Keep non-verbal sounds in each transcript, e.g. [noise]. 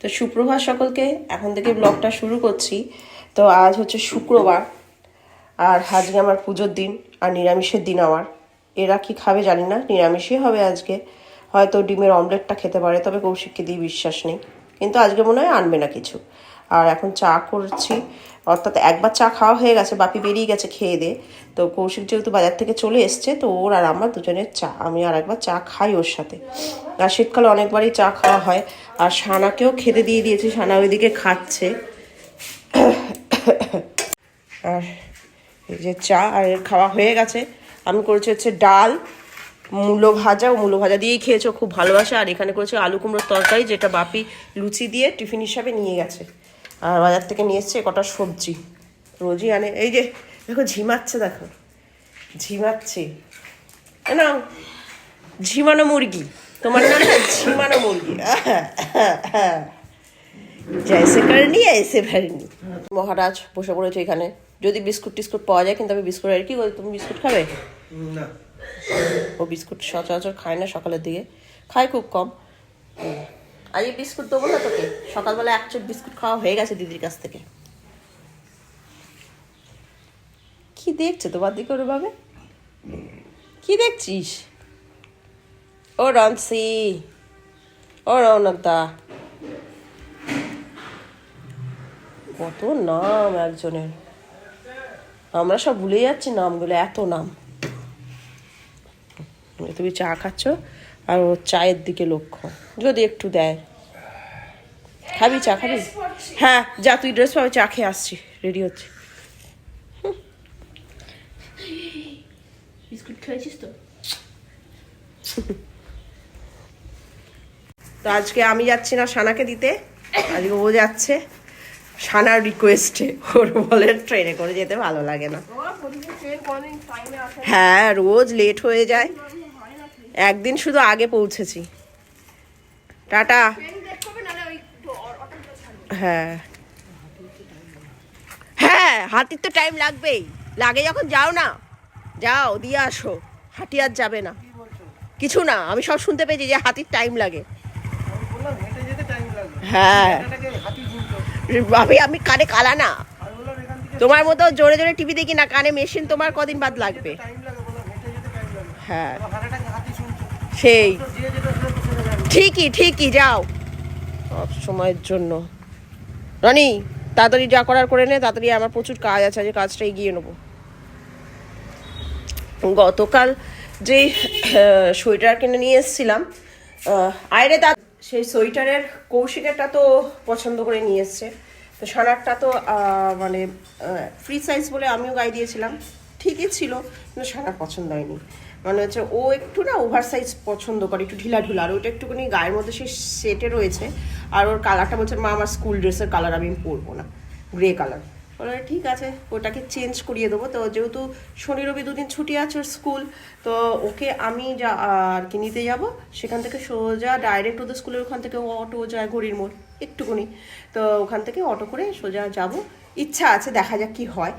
তো সুপ্রভাত সকলকে, এখন থেকে ব্লগটা শুরু করছি। তো আজ হচ্ছে শুক্রবার, আর আজকে আমার পুজোর দিন আর নিরামিষের দিন আমার। এরা কি খাবে জানি না, নিরামিষই হবে আজকে। হয়তো ডিমের অমলেটটা খেতে পারে, তবে কৌশিককে দিয়ে বিশ্বাস নেই। কিন্তু আজকে মনে হয় আনবে না কিছু। আর এখন চা করছি। অর্থাৎ একবার চা খাওয়া হয়ে গেছে, বাপি বেরিয়ে গেছে খেয়ে দে। তো কৌশিক যেহেতু বাজার থেকে চলে এসছে, তো ওর আর আমার দুজনের চা। আমি আর একবার চা খাই ওর সাথে। আর শীতকালে অনেকবারই চা খাওয়া হয়। আর সানাকেও খেতে দিয়ে দিয়েছি সানা ওইদিকে খাচ্ছে। আর এই যে চা, আর খাওয়া হয়ে গেছে। আমি করেছি হচ্ছে ডাল, মূলো ভাজা। ও মূলো ভাজা দিয়েই খেয়েছো খুব ভালোবাসে। আর এখানে করেছে আলু কুমড়োর তরকারি, যেটা বাপি লুচি দিয়ে টিফিন হিসাবে নিয়ে গেছে। আর বাজার থেকে নিয়ে এসছে কটা সবজি। রোজই আনে এই যে দেখো ঝিমাচ্ছে দেখো। ঝিমাচ্ছে। না ঝিমানো মুরগি। তোমার নাম ঝিমানো মুরগি। জয়সে কারণি এসে ভারিনি মহারাজ বসে পড়েছে এখানে। যদি বিস্কুট টিস্কুট পাওয়া যায় কিন্তু আমি বিস্কুট আর কি তুমি বিস্কুট খাবে? না। ও বিস্কুট সচরাচর খায় না সকালের দিকে। খায় খুব কম। আজকে বিস্কুট দেবো না তোকে? সকালবেলা এক চোট বিস্কুট খাওয়া হয়ে গেছে দিদির কাছ থেকে। কি দেখছ তো দিকে ওর ভাবে কি দেখছিস? ও রনসি। ও রৌনকদা। কত নাম একজনের। আমরা সব ভুলে যাচ্ছি নামগুলো, এত নাম। তুমি চা খাচ্ছ? আর ও চায়ের দিকে লক্ষ্য। যদি একটু দেয়। খাবি চা খাবি? হ্যাঁ যা তুই ড্রেস পাবে চা খেয়ে আসছি। রেডি হচ্ছে। বিস্কুট খেয়েছিস তো? [laughs] তো আজকে আমি যাচ্ছি না সানাকে দিতে। আজকে ও যাচ্ছে সানার রিকোয়েস্টে ওর বলে ট্রেনে করে যেতে ভালো লাগে না। হ্যাঁ রোজ লেট হয়ে যায়। একদিন শুধু আগে পৌঁছেছি। টাটা। হ্যাঁ। হ্যাঁ হাতির তো টাইম লাগবেই। লাগে যখন যাও না। যাও, দিয়ে আসো। হাঁটি আর যাবে না। কিছু না, আমি সব শুনতে পেয়েছি যে হাতির টাইম লাগে। হ্যাঁ। আমি কানে কালা না। তোমার মতো জোরে জোরে টিভি দেখি না, কানে মেশিন তোমার কদিন বাদ লাগবে টাইম লাগে বললাম হেঁটে যেতে টাইম লাগবে হ্যাঁ। সেই। ঠিকই ঠিকই যাও। সব সময়ের জন্য। রনি তাড়াতাড়ি যা করার করে নে তাড়াতাড়ি আমার প্রচুর কাজ আছে যে কাজটা এগিয়ে নেব। গতকাল যে সোয়েটার কিনে নিয়ে এসেছিলাম আয়রে তা সেই সোয়েটারের কৌশিকেরটা তো পছন্দ করে নিয়ে এসছে। তো সানারটা তো মানে ফ্রি সাইজ বলে আমিও গায়ে দিয়েছিলাম। ঠিকই ছিল কিন্তু সানার পছন্দ হয়নি। মানে হচ্ছে ও একটু না ওভার সাইজ পছন্দ করে, একটু ঢিলা ঢুলা, আর ওটা একটুখানি গায়ের মধ্যে সেই সেটে রয়েছে, আর ওর কালারটা বলছে, মা, আমার স্কুল ড্রেসের কালার আমি পরবো না গ্রে কালার বলে, ঠিক আছে, ওটাকে চেঞ্জ করিয়ে দেবো। তো যেহেতু শনি, রবি দুদিন ছুটি আছে ওর স্কুল তো ওকে আমি যা, আর কি নিতে যাব? সেখান থেকে সোজা ডাইরেক্ট ওদের স্কুলের ওখান থেকে অটো যায় ঘড়ির মোড়, একটুখানি। তো ওখান থেকে অটো করে সোজা যাব। ইচ্ছা আছে, দেখা যাক কি হয়।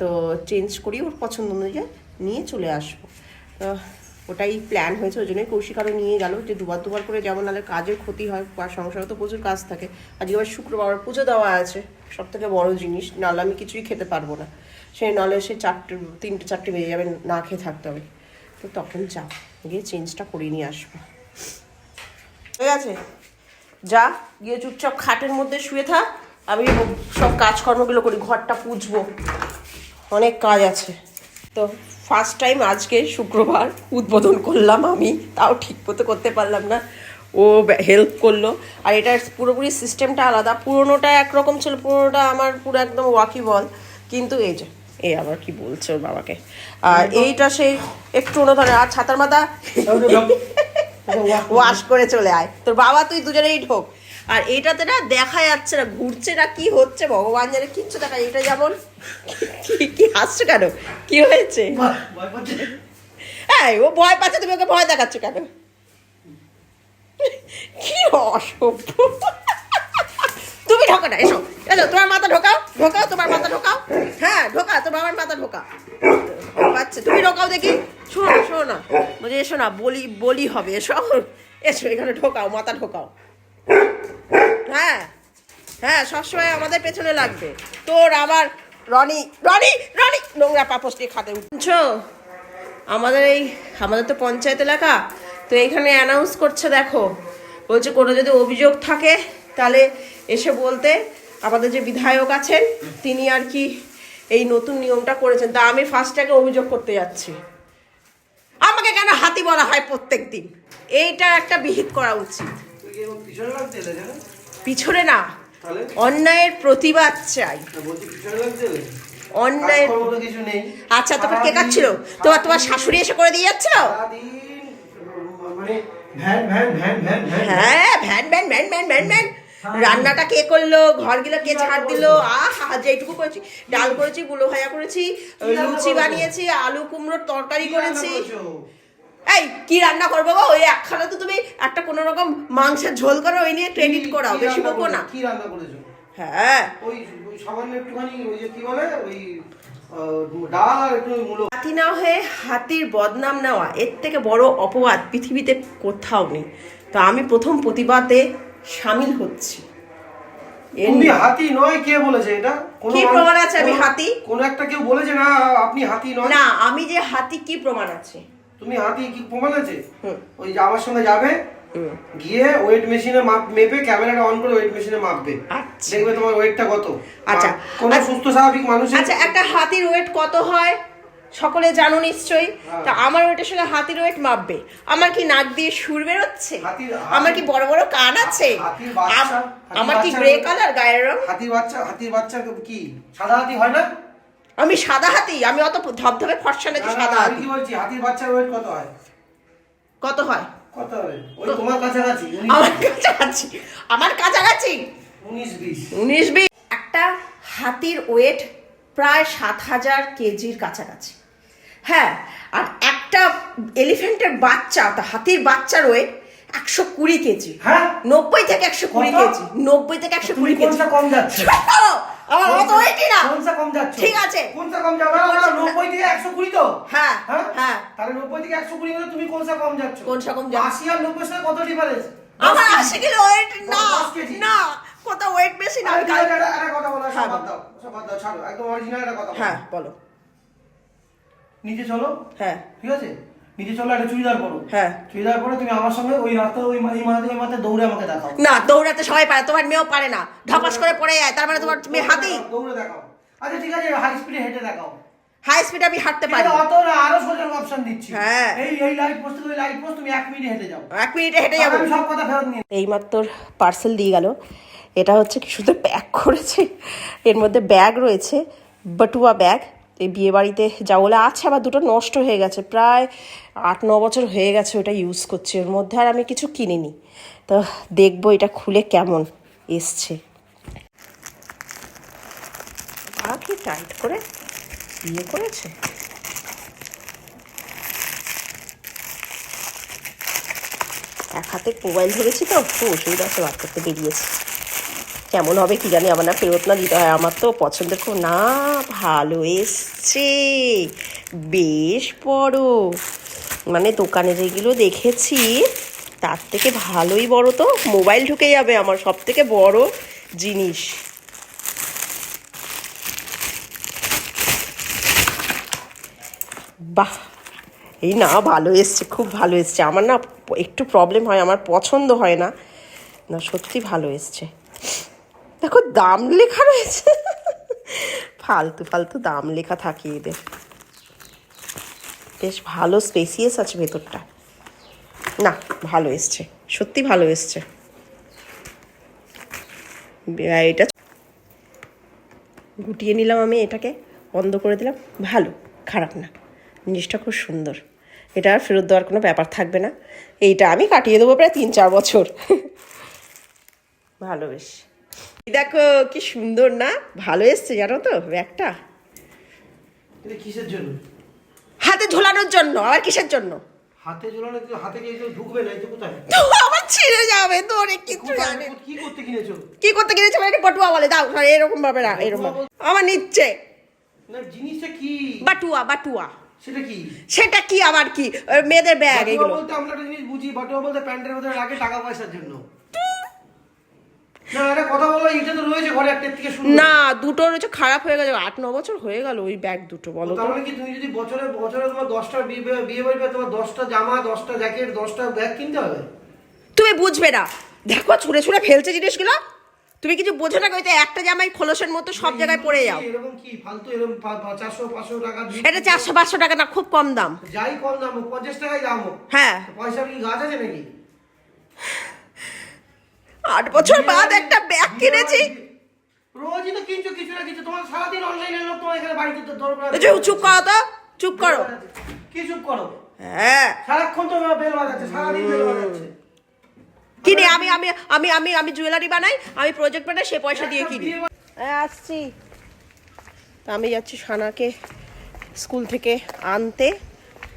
তো চেঞ্জ করি ওর পছন্দ অনুযায়ী নিয়ে চলে আসব। ওটাই প্ল্যান হয়েছে, ওই জন্যই কৌশিক আরও নিয়ে গেল যে দুবার দুবার করে যেমন নাহলে কাজের ক্ষতি হয়, বা সংসারে তো প্রচুর কাজ থাকে। আজকে আবার শুক্রবার, পুজো দেওয়া আছে সব থেকে বড় জিনিস, নাহলে আমি কিছুই খেতে পারব না। সেই নাহলে সে চারটে, তিনটে, চারটে বেজে যাবে, না খেয়ে থাকতে হবে। তো তখন যা গিয়ে চেঞ্জটা করে নিয়ে আসব। ঠিক আছে? যা, গিয়ে চুপচাপ খাটের মধ্যে শুয়ে থাক, আমি সব কাজকর্মগুলো করি, ঘরটা পুজবো। অনেক কাজ আছে। তো ফার্স্ট টাইম আজকে শুক্রবার উদ্বোধন করলাম আমি। তাও ঠিক মতো করতে পারলাম না। ও হেল্প করল। আর এটার পুরোপুরি সিস্টেমটা আলাদা। পুরোনোটা একরকম ছিল পুরোনোটা আমার পুরো একদম ওয়াকি বল কিন্তু এই যে এ আবার কি বলছে ওর বাবাকে? আর এইটা সেই একটু অন্যধরনের আর ছাতার মাথা ওয়াশ [laughs] করে চলে আয়। তোর বাবা তুই দুজনেই ঢোক। আর এটাতে না দেখা যাচ্ছে না ঘুরছে না কি হচ্ছে ভগবান জানে কিচ্ছু দেখা এটা যেমন কি কি হাসছো কেন? কি হয়েছে? হ্যাঁ ও ভয় পাচ্ছে তুমি ওকে ভয় দেখাচ্ছ কেন? কি অসভ্য। তুমি ঢোকো না এসো। এসো তোমার মাথা ঢোকাও ঢোকাও তোমার মাথা ঢোকাও। হ্যাঁ ঢোকা তোমার বাবার মাথা ঢোকা। পাচ্ছে তুমি ঢোকাও দেখি। শোনো শোনো না বলছি এসো না বলি বলি হবে এসো। এসো এখানে ঢোকাও মাথা ঢোকাও। হ্যাঁ হ্যাঁ সবসময় আমাদের পেছনে লাগবে। তোর আমার রনি রনি রনি, নোংরা পাপস দিয়ে খাতে উঠছো আমাদের এই, আমাদের তো পঞ্চায়েত এলাকা, তো এখানে অ্যানাউন্স করছে দেখো, বলছে কোনো যদি অভিযোগ থাকে, তাহলে এসে বলতে আমাদের যে বিধায়ক আছেন, তিনি আর কি এই নতুন নিয়মটা করেছেন। তা আমি ফার্স্ট আগে অভিযোগ করতে যাচ্ছি। আমাকে কেন হাতি বলা হয় প্রত্যেক দিন এইটা একটা বিহিত করা উচিত। পিছনে না অন্যায়ের প্রতিবাদ চাই? অন্যায়ের আচ্ছা তোমার কে কাচ্ছিল তোমার তোমার শাশুড়ি এসে করে দিয়ে যাচ্ছিল? মানে হ্যাঁ ভ্যান ভ্যান ভ্যান ভ্যান ভ্যান ভ্যান। রান্নাটা কে করল? ঘরগুলো কে ছাড় দিল? আহা যেটুকু করেছি। ডাল করেছি গুলো ভাজা করেছি লুচি বানিয়েছি আলু কুমড়োর তরকারি করেছ? এই কি রান্না করব গো? ওই একখানা তো তুমি একটা কোনো রকম মাংসের ঝোল করো ওই নিয়ে ক্রেডিট করাও বেশি বকো না। কি রান্না করেছ? হ্যাঁ। ওই সামান্য একটুখানি ওই যে কি বলে ওই ডাল আর একটু মূলো। হাতি না হয়ে হাতির বদনাম নেওয়া এর থেকে বড় অপবাদ পৃথিবীতে কোথাও নেই। তো আমি প্রথম প্রতিবাদে সামিল হচ্ছি। তুমি হাতি নয় কে বলেছে এটা? কি প্রমাণ আছে আমি হাতি? কোন একটা কেউ বলেছে না আপনি হাতি নয়? না আমি যে হাতি কি প্রমাণ আছে? তুমি হাতি কি প্রমাণ আছে? ওই যে আমার সঙ্গে যাবে গিয়ে ওয়েট মেশিনে মাপ মেপে ক্যামেরাটা অন করে ওয়েট মেশিনে মাপবে। আচ্ছা। দেখবে তোমার ওয়েটটা কত। আচ্ছা। কোনো আচ্ছা। সুস্থ স্বাভাবিক মানুষ আচ্ছা একটা হাতির ওয়েট কত হয়? সকলে জানো নিশ্চয়ই। হ্যাঁ। তা আমার ওয়েটের সঙ্গে হাতির ওয়েট মাপবে। আমার কি নাক দিয়ে সুর বেরোচ্ছে? আমার কি বড় বড় কান আছে? আমার কি গ্রে কালার গায়ের রং? হাতির বাচ্চা হাতির বাচ্চা কি? সাদা হাতি হয় না? আমি সাদা হাতি আমি অত ধবধবে ফর্সা নাকি সাদা হাতি? কি বলছি হাতির বাচ্চার ওয়েট কত হয়? কত হয়? কত হবে? ওই তোমার কাছাকাছি আমার কাছাকাছি আমার কাছাকাছি। উনিশ বিশ। উনিশ বিশ। একটা হাতির ওয়েট প্রায় সাত হাজার কেজির কাছাকাছি। হ্যাঁ আর একটা এলিফ্যান্টের বাচ্চা তা হাতির বাচ্চার ওয়েট একশো কুড়ি কেজি। হ্যাঁ? নব্বই থেকে একশো কুড়ি কেজি। নব্বই থেকে একশো কুড়ি কেজি। কম যাচ্ছে? আমার অত ওয়েটই না কোনটা কম যাচ্ছে? ঠিক আছে। কোনটা কম যাবে? কোনটা- নব্বই থেকে একশো কুড়ি তো? হ্যাঁ, হ্যাঁ? হ্যাঁ। তাহলে নব্বই থেকে একশো কুড়ি হলে তুমি কোনটা কম যাচ্ছ? কোনটা কম যাচ্ছে? আশি আর নব্বই সাথে কত ডিফারেন্স আমার আশি কিলো ওয়েট না। না কোথাও ওয়েট বেশি না আমি একটা কথা বলো হ্যাঁ, সব বাদ দাও সব বাদ দাও ছাড়ো একদম অরিজিনাল একটা কথা হ্যাঁ বলো। নিচে চলো। হ্যাঁ। ঠিক আছে? নিচে চলো একটা চুড়িদার পরো। হ্যাঁ। চুড়িদার পরে তুমি আমার সঙ্গে ওই রাস্তা ওই এই মাথা থেকে ওই দৌড়ে আমাকে দেখাও। না দৌড়াতে সবাই পারে তোমার মেয়েও পারে না। ধপাস করে পড়ে যায় তার মানে তোমার মেয়ে হাতি দৌড়ে দেখাও। আচ্ছা ঠিক আছে হাই স্পিডে হেঁটে দেখাও। হাই স্পিড আমি হাঁটতে পারি। অত না আরও সোজা অপশন দিচ্ছি। হ্যাঁ। এই এই লাইট পোস্ট থেকে লাইট পোস্ট তুমি এক মিনিটে হেঁটে যাও। এক মিনিটে হেঁটে যাব। আমি সব কথা ফেরত নিয়ে এইমাত্র পার্সেল দিয়ে গেল। এটা হচ্ছে কি শুধু প্যাক করেছে। এর মধ্যে ব্যাগ রয়েছে বটুয়া ব্যাগ এই বিয়ে বাড়িতে যা বলে আছে আবার দুটো নষ্ট হয়ে গেছে। প্রায় আট, ন বছর হয়ে গেছে ওটা ইউজ করছি। ওর মধ্যে আর আমি কিছু কিনিনি। তো দেখব এটা খুলে কেমন এসছে। কি টাইট করে বিয়ে করেছে? এক হাতে মোবাইল ধরেছি তো অসুবিধা হচ্ছে বার করতে বেরিয়েছে। কেমন হবে কি জানি, আমার না ফেরত না দিতে হয়। আমার তো পছন্দের খুব। না, ভালো এসছে। বেশ বড়। মানে দোকানে যেগুলো দেখেছি, তার থেকে ভালোই বড় তো। মোবাইল ঢুকে যাবে আমার সব থেকে বড় জিনিস। বাহ! এই না, ভালো এসছে, খুব ভালো এসছে। আমার না একটু প্রবলেম হয়, আমার পছন্দ হয় না। না, সত্যি ভালো এসছে। দেখো, দাম লেখা রয়েছে। ফালতু ফালতু দাম লেখা থাকে এদের। বেশ ভালো স্পেসিয়াস আছে ভেতরটা। না, ভালো এসছে, সত্যি ভালো এসছে। এটা গুটিয়ে নিলাম আমি এটাকে, বন্ধ করে দিলাম। ভালো, খারাপ না। জিনিসটা খুব সুন্দর। এটা আর ফেরত দেওয়ার কোনো ব্যাপার থাকবে না। এইটা আমি কাটিয়ে দেবো প্রায় তিন চার বছর। ভালো বেশ। দেখো কি সুন্দর না? ভালো এসছে জানো তো ব্যাগটা। কিসের জন্য? হাতে ঝোলানোর জন্য আবার কিসের জন্য? হাতে ঝোলানো হাতে গিয়ে ঢুকবে না তো কোথায়? তো আমার ছিঁড়ে যাবে তো অনেক কিছু জানে। কি করতে কিনেছো? কি করতে গিয়েছে মানে পটুয়া বলে দাও এরকম ভাবে না এরকম আমার নিচ্ছে। না জিনিসটা কি? বাটুয়া বাটুয়া। সেটা কি? সেটা কি আবার কি? মেয়েদের ব্যাগ এগুলো। বলতে আমরা একটা জিনিস বুঝি বাটুয়া বলতে প্যান্টের মধ্যে রাখে টাকা পয়সার জন্য। না একটা কথা বলো তো রয়েছে ঘরে একটা থেকে শুরু না দুটো রয়েছে খারাপ হয়ে গেছে আট ন বছর হয়ে গেল ওই ব্যাগ দুটো বলো তো তার মানে কি তুমি যদি বছরে বছরে তোমার দশটা বিয়ে বাড়ি তোমার দশটা জামা দশটা জ্যাকেট দশটা ব্যাগ কিনতে হবে? তুমি বুঝবে না। দেখো ছুঁড়ে ছুঁড়ে ফেলছে জিনিসগুলো। তুমি কিছু বোঝো না হয়তো একটা জামাই খোলসের মতো সব জায়গায় পড়ে যাও। এরকম কি ফালতু এরকম পা- পা- চারশো পাঁচশো টাকা এটা চারশো পাঁচশো টাকা না খুব কম দাম। যাই কম দাম হোক, পঞ্চাশ টাকায় দাম হ্যাঁ। পয়সা কি গাছ আছে নাকি? আট বছর বাদ একটা ব্যাগ কিনেছি। রোজই তো কিনছো কিছু না কিছু। তোমার সারাদিন অনলাইনে লোক তোমার এখানে বাড়িতে তো দরকার এই চুপ করো তো চুপ করো। কি চুপ করো? হ্যাঁ। সারাক্ষণ তো বেল বাজাচ্ছে সারাদিন বেল বাজাচ্ছে। কিনে আমি আমি আমি আমি আমি জুয়েলারি বানাই আমি প্রজেক্ট বানাই সে পয়সা দিয়ে কিনি। আসছি। আমি যাচ্ছি সানাকে স্কুল থেকে আনতে।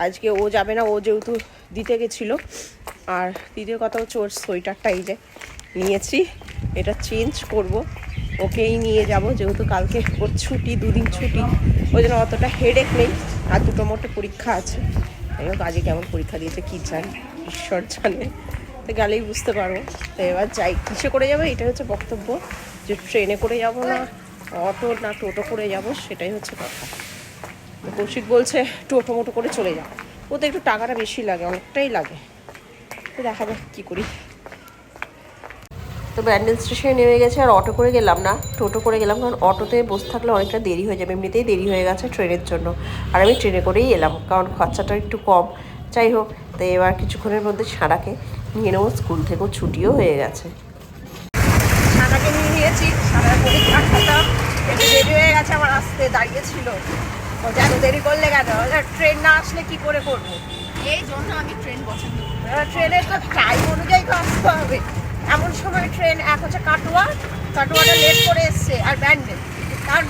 আজকে ও যাবে না ও যেহেতু দিতে গেছিল। আর দ্বিতীয় কথা হচ্ছে ওর সোয়েটারটা এই যে নিয়েছি। এটা চেঞ্জ করব। ওকেই নিয়ে যাব, যেহেতু কালকে ওর ছুটি, দুদিন ছুটি। ওই জন্য অতটা হেডেক নেই। আর দুটো মোটে পরীক্ষা আছে। যাই হোক কেমন পরীক্ষা দিয়েছে কী জানি, ঈশ্বর জানে। তো গেলেই বুঝতে পারব তো এবার যাই, কিসে করে যাব? এটা হচ্ছে বক্তব্য। যে ট্রেনে করে যাব না, অটো না টোটো করে যাব, সেটাই হচ্ছে কথা। কৌশিক বলছে, টোটো মোটো করে চলে যাও। ওতে একটু টাকাটা বেশি লাগে, অনেকটাই লাগে। তো দেখা যাক কী করি। তো ব্যান্ডেল স্টেশনে নেমে গেছে আর অটো করে গেলাম না টোটো করে গেলাম কারণ অটোতে বসে থাকলে অনেকটা দেরি হয়ে যাবে এমনিতেই দেরি হয়ে গেছে ট্রেনের জন্য। আর আমি ট্রেনে করেই এলাম কারণ খরচাটা একটু কম। যাই হোক তো এবার কিছুক্ষণের মধ্যে সারাকে নিয়ে নেব স্কুল থেকেও ছুটিও হয়ে গেছে। সারাকে নিয়ে নিয়েছি সারার পরীক্ষার খাতা একটু দেরি হয়ে গেছে আমার আসতে দাঁড়িয়েছিল যেন দেরি করলে কেন? ট্রেন না আসলে কি করে করব? এই জন্য আমি ট্রেন পছন্দ করি। ট্রেনের তো টাইম অনুযায়ী তো আসতে হবে। এমন সময় ট্রেন এক হচ্ছে কাটোয়া, কাটোয়াটা লেট করে এসছে, আর ব্যান্ডেল তার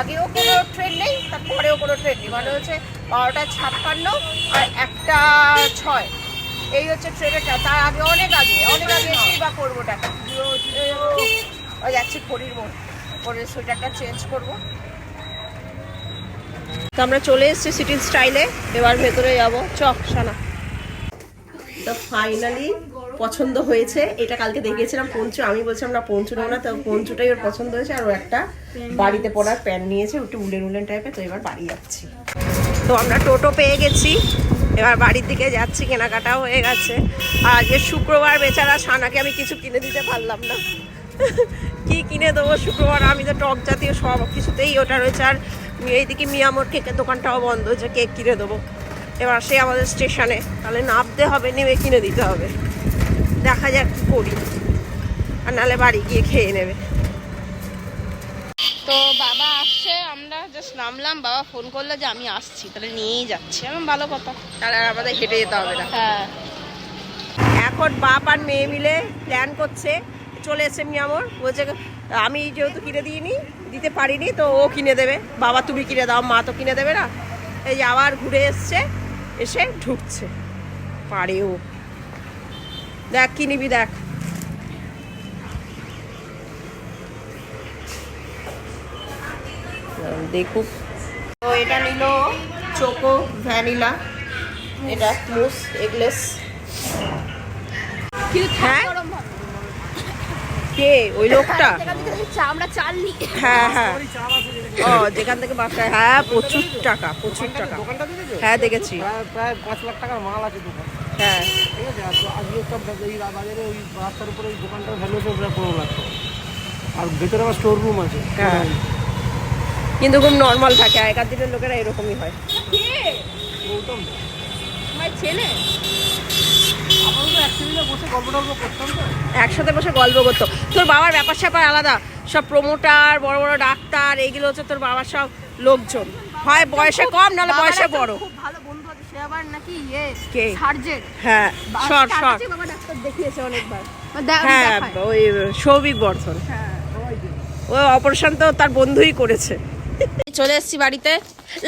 আগেও কোনো ট্রেন নেই তার পরেও কোনো ট্রেন নেই। মানে হচ্ছে বারোটা ছাপ্পান্ন আর একটা ছয়। এই হচ্ছে ট্রেনের তার আগে, অনেক আগে অনেক আগে এসেই বা করব টাকা ওই যাচ্ছি খড়ির মোড়। পরে সোয়েটারটা চেঞ্জ করব। তো আমরা চলে এসেছি সিটি স্টাইলে এবার ভেতরে যাব। চক সানা। তো ফাইনালি পছন্দ হয়েছে। এটা কালকে দেখিয়েছিলাম পঞ্চু, আমি বলছিলাম, না, পঞ্চু নেব না। তো পঞ্চুটাই ওর পছন্দ হয়েছে আর ও একটা বাড়িতে পড়ার প্যান্ট নিয়েছে, একটু উলেন উলেন টাইপের তো এবার বাড়ি যাচ্ছি। তো আমরা টোটো পেয়ে গেছি। এবার বাড়ির দিকে যাচ্ছি, কেনাকাটাও হয়ে গেছে। আর আজকে শুক্রবার বেচারা সানাকে আমি কিছু কিনে দিতে পারলাম না। কি কিনে দেবো শুক্রবার? আমি তো টক জাতীয় সব কিছুতেই ওটা রয়েছে। আর এইদিকে মিয়ামোর কেকের দোকানটাও বন্ধ হয়েছে, কেক কিনে দেবো। এবার সে আমাদের স্টেশনে। তাহলে নামতে হবে, নেমে কিনে দিতে হবে। দেখা যাক কি করি। আর নাহলে বাড়ি গিয়ে খেয়ে নেবে। তো বাবা আসছে আমরা জাস্ট নামলাম। বাবা ফোন করল যে আমি আসছি তাহলে নিয়েই যাচ্ছি। এখন ভালো কথা। তাহলে আর আমাদের হেঁটে যেতে হবে না। হ্যাঁ। এখন বাপ আর মেয়ে মিলে প্ল্যান করছে। চলে এসে মিয়ামোর বলছে আমি যেহেতু কিনে দিইনি দিতে পারিনি তো ও কিনে দেবে। বাবা তুমি কিনে দাও মা তো কিনে দেবে না। এই যে আবার ঘুরে এসছে এসে ঢুকছে। পারে ও। দেখ কি নিবি দেখ। দেখুক তো এটা নিল চোকো ভ্যানিলা। এটা মুস এগলেস। হ্যাঁ? কে? ওই লোকটা? থেকে আমরা চাল হ্যাঁ হ্যাঁ। ও যেখান থেকে বাসায় হ্যাঁ প্রচুর টাকা প্রচুর টাকা। হ্যাঁ দেখেছি। প্রায় প্রায় পাঁচ লাখ টাকার মাল আছে দোকান। হ্যাঁ। ঠিক আছে আজকে সব এই বাজারে ওই রাস্তার উপরে ওই দোকানটার ভ্যালু আছে প্রায় পনেরো লাখ টাকা আর ভেতরে আবার স্টোর রুম আছে। হ্যাঁ। কিন্তু খুব নর্মাল থাকে আগেকার দিনের লোকেরা এরকমই হয়। গৌতম। ছেলে? একসাথে বসে গল্প করতো। তোর বাবার ব্যাপার স্যাপার আলাদা। সব প্রমোটার বড় বড় ডাক্তার এইগুলো হচ্ছে তোর বাবার সব লোকজন। হয় বয়সে কম নাহলে বয়সে বড়। ভালো বন্ধু আছে সে আবার নাকি ইয়ে? হ্যাঁ সর সর। বাবা ডাক্তার দেখিয়েছে অনেকবার। মানে হ্যাঁ ওই সৌভিক বর্ধন। হ্যাঁ ও অপারেশন তো তার বন্ধুই করেছে। চলে এসেছি বাড়িতে।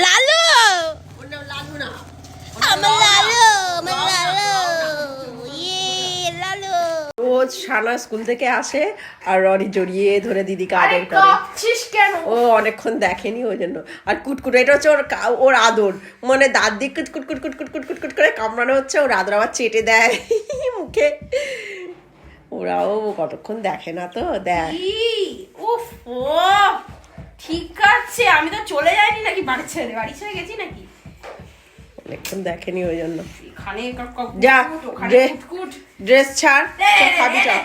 লালু না আমার লালু আমার লালু ইয়ে লালু রোজ সানা স্কুল থেকে আসে আর রনি জড়িয়ে ধরে দিদিকে আদর করে। ও অনেকক্ষণ দেখেনি ওই জন্য। আর কুটকুট এটা হচ্ছে ওর কা- ওর আদর। মানে দাঁত দিয়ে কুটকুট কুটকুট কুটকুট কুটকুট করে কামড়ানো হচ্ছে ওর আদর আবার চেটে দেয় [laughs] মুখে। ওরাও কতক্ষণ দেখে না তো দেখ। ঠিক আছে আমি তো চলে যাইনি নাকি? বাড়ি ছেড়ে বাড়ি ছেড়ে গেছি নাকি? অনেকক্ষণ দেখেনি ওই জন্য। এখানে যা। ড্রেস ছাড় তো খাবি চল।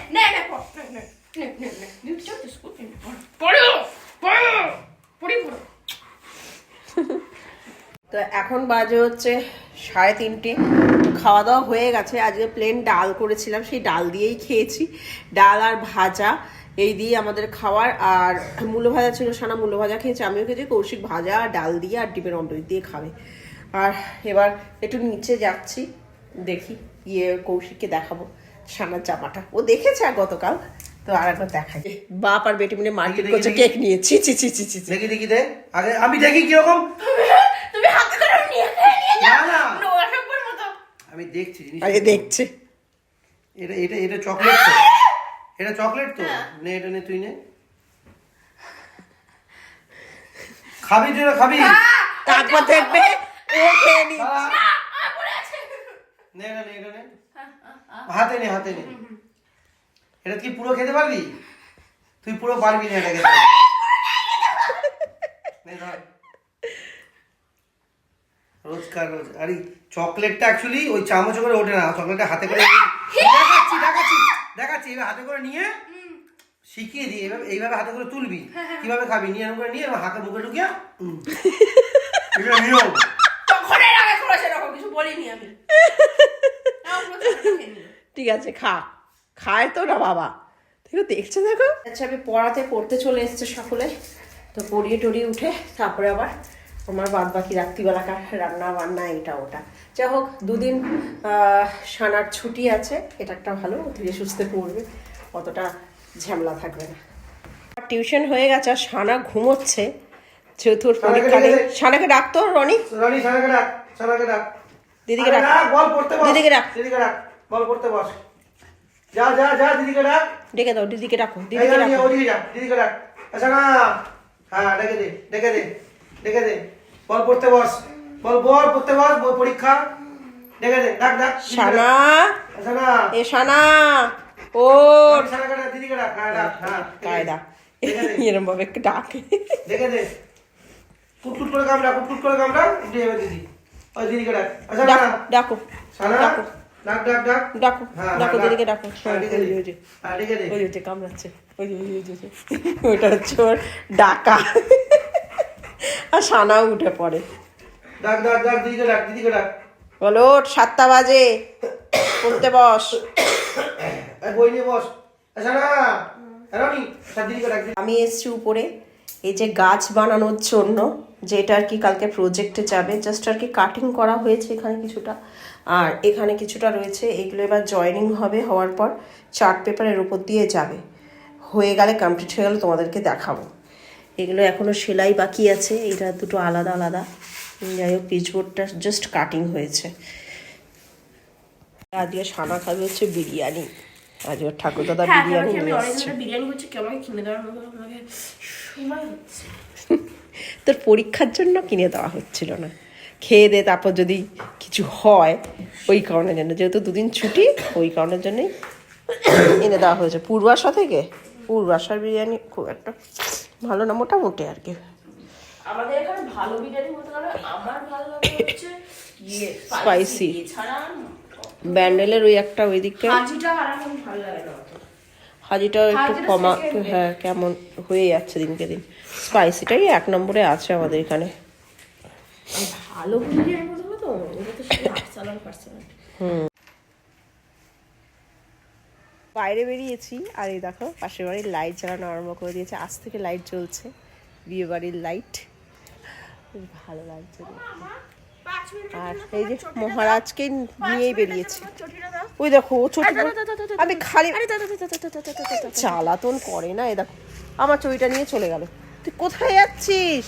[laughs] এখন বাজে হচ্ছে সাড়ে তিনটে। খাওয়া দাওয়া হয়ে গেছে। আজকে প্লেন ডাল করেছিলাম। সেই ডাল দিয়েই খেয়েছি। ডাল আর ভাজা এই দিয়ে আমাদের খাওয়ার। আর মূলো ভাজা ছিল সানা মূলো ভাজা খেয়েছে আমিও খেয়েছি। কৌশিক ভাজা আর ডাল দিয়ে আর ডিমের অমলেট দিয়ে খাবে। আর এবার একটু নিচে যাচ্ছি দেখি গিয়ে কৌশিককে দেখাবো সানার জামাটা। ও দেখেছে আর গতকাল তো আর একবার দেখাই। বাপ আর বেটি মিলে মার্কেট করছে কেক নিয়ে। ছি ছি ছি ছি ছি। দেখি দেখি দে। আগে আমি দেখি কীরকম। তুমি হাতে করে নিয়ে নিয়ে যাও। না, না। মতো। আমি দেখছি আগে দেখছে। এটা এটা এটা চকলেট তো। এটা চকলেট তো। নে এটা নে তুই নে। খাবি তুই খাবি। তারপর দেখবে ও খেয়ে নি। নে নে এটা নে। হাতে নে হাতে নে। এটা কি পুরো খেতে পারবি? তুই পুরো পারবি না এটা খেতে। রোজকার রোজ। আরে চকলেটটা অ্যাকচুয়ালি ওই চামচ করে ওঠে না। চকলেটটা হাতে করে দেখাচ্ছি দেখাচ্ছি দেখাচ্ছি। এবার হাতে করে নিয়ে শিখিয়ে দিই এইভাবে এইভাবে হাতে করে তুলবি। কীভাবে খাবি? নিয়ে এরকম করে নিয়ে হাতে মুখে ঢুকিয়ে। নিয়ম তখন এর আগে করেছে আমি। [laughs] ঠিক আছে খা। খায় তো না বাবা। দেখো দেখছ দেখো। আচ্ছা আমি পড়াতে পড়তে চলে এসছে সকলে। তো পড়িয়ে টড়িয়ে উঠে তারপরে আবার আমার বাদ বাকি রাত্রিবেলাকার রান্না বান্না এটা ওটা। যাই হোক দুদিন সানার ছুটি আছে এটা একটা ভালো ধীরে সুস্থে পড়বে অতটা ঝামেলা থাকবে না। টিউশন হয়ে গেছে আর সানা ঘুমোচ্ছে যেহেতু পরীক্ষা নেই। সানাকে ডাকতো রনি। রানী সানাকে ডাক সানাকে ডাক। দিদিকে ডাক, বল পড়তে বস। দিদিকে ডাক। দিদিকে ডাক বল পড়তে বস। যা যা যা দিদিকে ডাক ডেকে দাও দিদিকে ডাকো দিদিকে ডাকো ওদিকে যা দিদিকে ডাক আচ্ছা না হ্যাঁ ডেকে দে ডেকে দে ডেকে দে। বল পড়তে বস বল বল পড়তে বস বল পরীক্ষা। ডেকে দে ডাক ডাক। সানা আচ্ছা না এ সানা ও সানাকে ডাক দিদিকে ডাক হ্যাঁ ডাক হ্যাঁ কায়দা। এরম ভাবে ডাক। দেখে দে। কুটকুট করে কামড়া কুটকুট করে কামড়া দিদি। ওই দিদিকে ডাক। আচ্ছা ডাকো ডাকো। সানা ডাক। ডাক ডাক ডাকো। হ্যাঁ, ডাকো হ্যাঁ, দিদিকে ডাক। ডাকো ওই ডেকে। যে, দে। ওই যে ডেকে। দে। ওই যে কামড়াচ্ছে ওই ওই ওই [laughs] ওইটা হচ্ছে ওর ডাকা। আর সানাও উঠে পড়ে। ডাক ডাক ডাক দিদিকে ডাক দিদিকে ডাক। বলো সাতটা বাজে। পড়তে বস। বই নিয়ে বস। আচ্ছা না দিদিকে আমি এসছি উপরে। এই যে গাছ বানানোর জন্য। যেটা আর কি কালকে প্রজেক্টে যাবে। জাস্ট আর কি কাটিং করা হয়েছে এখানে কিছুটা। আর এখানে কিছুটা রয়েছে এগুলো এবার জয়েনিং হবে হওয়ার পর চার্ট পেপারের উপর দিয়ে যাবে। হয়ে গেলে কমপ্লিট হয়ে গেলে তোমাদেরকে দেখাবো। এগুলো এখনও সেলাই বাকি আছে এটা দুটো আলাদা আলাদা। যাই হোক পিচবোর্ডটা জাস্ট কাটিং হয়েছে। আজকে সানা খাবে হচ্ছে বিরিয়ানি। ঠাকুর দাদা হ্যাঁ, বিরিয়ানি কেন কি নিয়ে এসছে। বিরিয়ানি করছি কেউ কিনে দেওয়ার মতো সময় হচ্ছে। [laughs] তোর পরীক্ষার জন্য কিনে দেওয়া হচ্ছিল না। খেয়ে দে তারপর যদি কিছু হয় ওই কারণের জন্য। যেহেতু দুদিন ছুটি ওই কারণের জন্যই এনে দেওয়া হয়েছে। পূর্বাশা থেকে? পূর্বাশার বিরিয়ানি খুব একটা ভালো না মোটামুটি আর কি। আমাদের এখানে ভালো বিরিয়ানি বলতে গেলে আমার ভালো লাগে হচ্ছে ইয়ে ব্যান্ডেলের ওই একটা ওই দিকটা। হাজিটা একটু কমা হ্যাঁ কেমন হয়ে যাচ্ছে দিনকে দিন। স্পাইসিটাই এক নম্বরে আছে আমাদের এখানে। ভালো বিরিয়ানি তো ওটা তো বাইরে বেরিয়েছি আর এই দেখো পাশের বাড়ির লাইট জ্বালানো আরম্ভ করে দিয়েছে। আজ থেকে লাইট জ্বলছে বিয়ে বাড়ির লাইট ভালো লাগছে আর এই যে মহারাজকে নিয়েই বেরিয়েছি। ওই দেখো ও ছোট আমি খালি চালাতন করে না এ দেখো। আমার চড়িটা নিয়ে চলে গেল। তুই কোথায় যাচ্ছিস?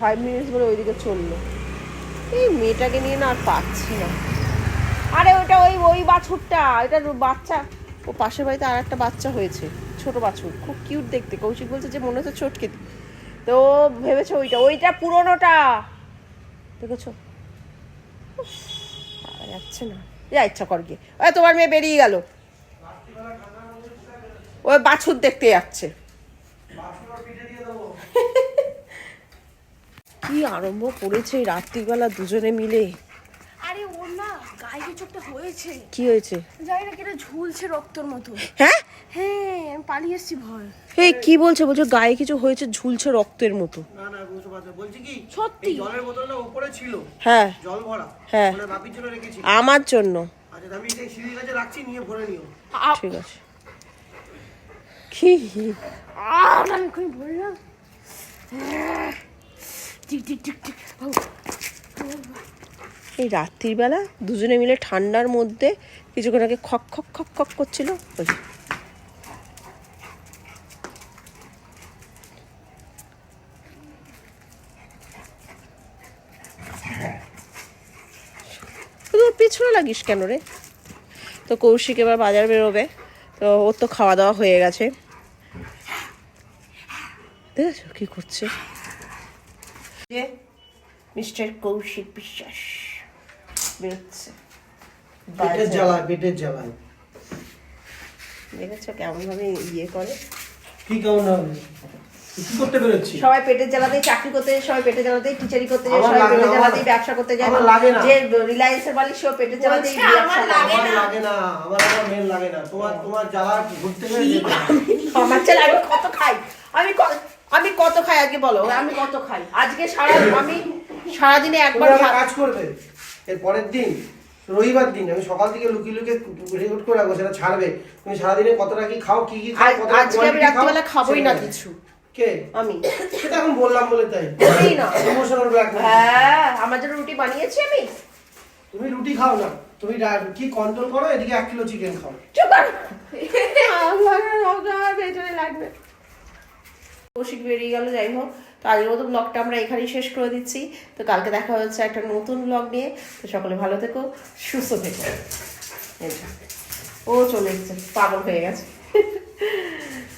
ফাইভ মিনিটস বলে ওইদিকে চলল। এই মেয়েটাকে নিয়ে না আর পাচ্ছি না। আরে ওটা ওই ওই বাছুরটা এটা বাচ্চা। ও পাশের বাড়িতে আর একটা বাচ্চা হয়েছে ছোট বাছুর খুব কিউট দেখতে। কৌশিক বলছে যে মনে হচ্ছে চটকে তো ভেবেছে ওইটা ওইটা পুরোনোটা। দেখেছ যাচ্ছে না। যা ইচ্ছা কর গিয়ে। তোমার মেয়ে বেরিয়ে গেল। ওই বাছুর দেখতে যাচ্ছে। কি আরম্ভ করেছে রাত্রিবেলা দুজনে মিলে? আরে ওর না গায়ে কিছু একটা হয়েছে। কি হয়েছে? জানি না কেটে ঝুলছে রক্তর মতো। হ্যাঁ? হ্যাঁ আমি পালিয়ে এসছি ভয়। এই কি বলছে? বলছে গায়ে কিছু হয়েছে ঝুলছে রক্তের মতো। না না বুঝতে পারছি। বলছি কি সত্যি? জলের বোতলটা উপরে ছিল। হ্যাঁ। জল ভরা। হ্যাঁ। বাপির জন্য রেখেছি। আমার জন্য। আচ্ছা আমি এই সিঁড়ির কাছে রাখছি নিয়ে ভরে নিও। ঠিক আছে। কি আর আমি বললাম টিক টিক টিক টিক ও, এই রাত্রিবেলা দুজনে মিলে ঠান্ডার মধ্যে কিছুক্ষণ আগে খক খক খক খক করছিল। ওই। পিছনে লাগিস কেন রে? তো কৌশিক এবার বাজার বেরোবে, তো ওর তো খাওয়া দাওয়া হয়ে গেছে। দেখেছ কি করছে? যে মিস্টার কৌশিক বিশ্বাস বেরোচ্ছে। পেটের জ্বালায় পেটের জ্বালায়। দেখেছ কেমন ভাবে ইয়ে করে। কি কেমন হবে? কি করতে বেরোচ্ছি সবাই পেটের জ্বালাতেই চাকরি করতে যায় সবাই পেটের জ্বালাতেই টিচারি করতে যায় আমার সবাই লাগে না, পেটের আমার- জ্বালাতেই ব্যবসা করতে যায়। যে রিলায়েন্সের মালিক সেও পেটের জ্বালাতেই বলছে ব্যবসা আমার করে। লাগে আমার না। লাগে না আমার আমার মেল লাগে না। তোমার তোমার জ্বালা ঘুরতে গেলে আমার ছেলে আমি কত খাই? আমি ক- আমি কত খাই আগে বলো আমি কত খাই? আজকে সারা আমি সারাদিনে একবার কাজ করবে। এর পরের দিন রবিবার দিন আমি সকাল থেকে লুকিয়ে লুকিয়ে রেকর্ড করে রাখব সেটা ছাড়বে। তুমি সারাদিনে কতটা কি খাও কি কি খাও কতটা আজকে আমি রাত্রিবেলা খাবোই না কিছু। কে? আমি। সেটা এখন বললাম বলে তাই। বলি না। ইমোশনাল ব্ল্যাকমেল হ্যাঁ আমার জন্য রুটি বানিয়েছি আমি। তুমি রুটি খাও না। তুমি কি কন্ট্রোল করো এদিকে এক কিলো চিকেন খাও। চুপ কর। আমার লাগবে। কৌশিক বেরিয়ে গেল, যাই হোক। তো আগের মতো ব্লগটা আমরা এখানেই শেষ করে দিচ্ছি। তো কালকে দেখা হচ্ছে একটা নতুন ব্লগ নিয়ে। তো সকলে ভালো থেকো, সুস্থ থেকো। ও চলে গেছে পাগল হয়ে গেছে। [laughs]